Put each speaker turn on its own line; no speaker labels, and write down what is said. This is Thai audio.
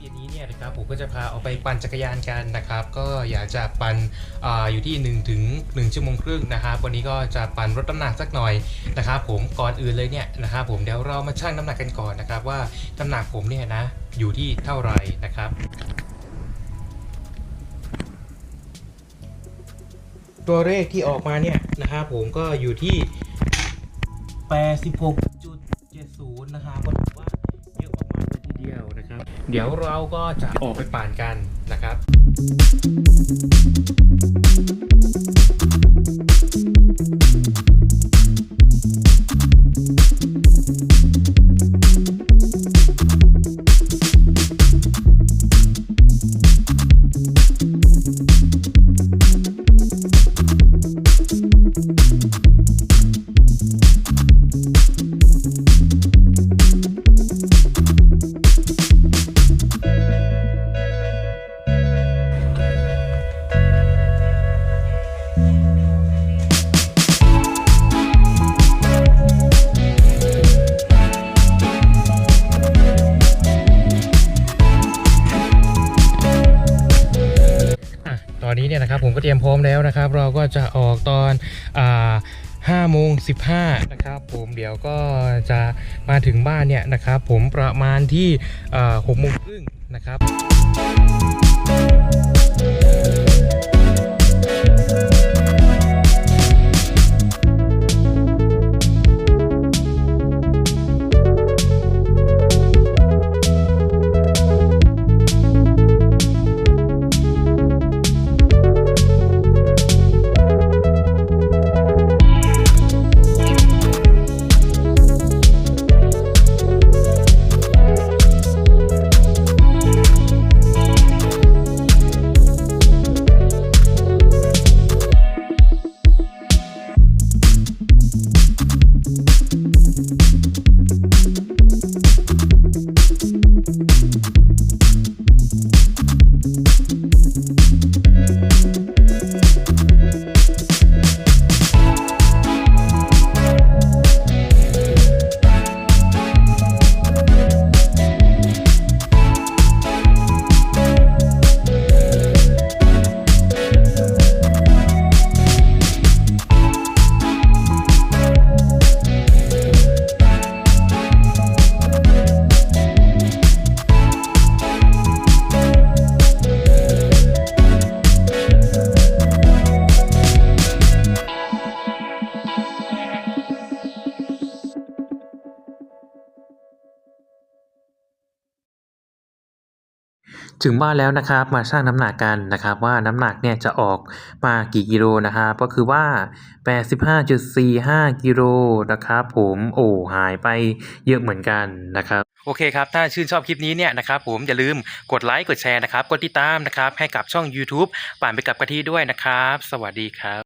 เย็นนี้เนี่ยนะครับผมก็จะพาออกไปปั่นจักรยานกันนะครับ ก็อยากจะปั่นออยู่ที่1ถึง1ชั่วโมงครึ่งนะครับ วันนี้ก็จะปั่นลดน้ำหนักสักหน่อยนะครับผมก่อนอื่นเลยเนี่ยนะครับผมเดี๋ยวเรามาชั่งน้ำหนักกันก่อนนะครับ ว่าน้ำหนักผมเนี่ยนะอยู่ที่เท่าไหร่นะครับตัวเลขที่ออกมาเนี่ยนะครับผมก็อยู่ที่ 86.70 นะครับ เดียวนะครับ เดี๋ยวเราก็จะออกไปปั่นกันนะครับ นี้เนี่ยนะครับผมก็เตรียมพร้อมแล้วนะครับ เราก็จะออกตอนอ่า5โมง15นะครับผมเดี๋ยวก็จะมาถึงบ้านเนี่ยนะครับผมประมาณที่6โมงครึ่งนะครับ
ถึงบ้านแล้วนะครับมาชั่งน้ำหนักกันนะครับ ว่าน้ำหนักเนี่ยจะออกมากี่กิโลนะครับก็คือว่า 85.45 กิโลนะครับผมโอ้หายไปเยอะเหมือนกันนะครับ
โอเคครับ ถ้าชื่นชอบคลิปนี้เนี่ยนะครับผมอย่าลืมกดไลค์กดแชร์นะครับ กดติดตามนะครับ ให้กับช่อง YouTube ป่านไปกับกะทิด้วยนะครับ สวัสดีครับ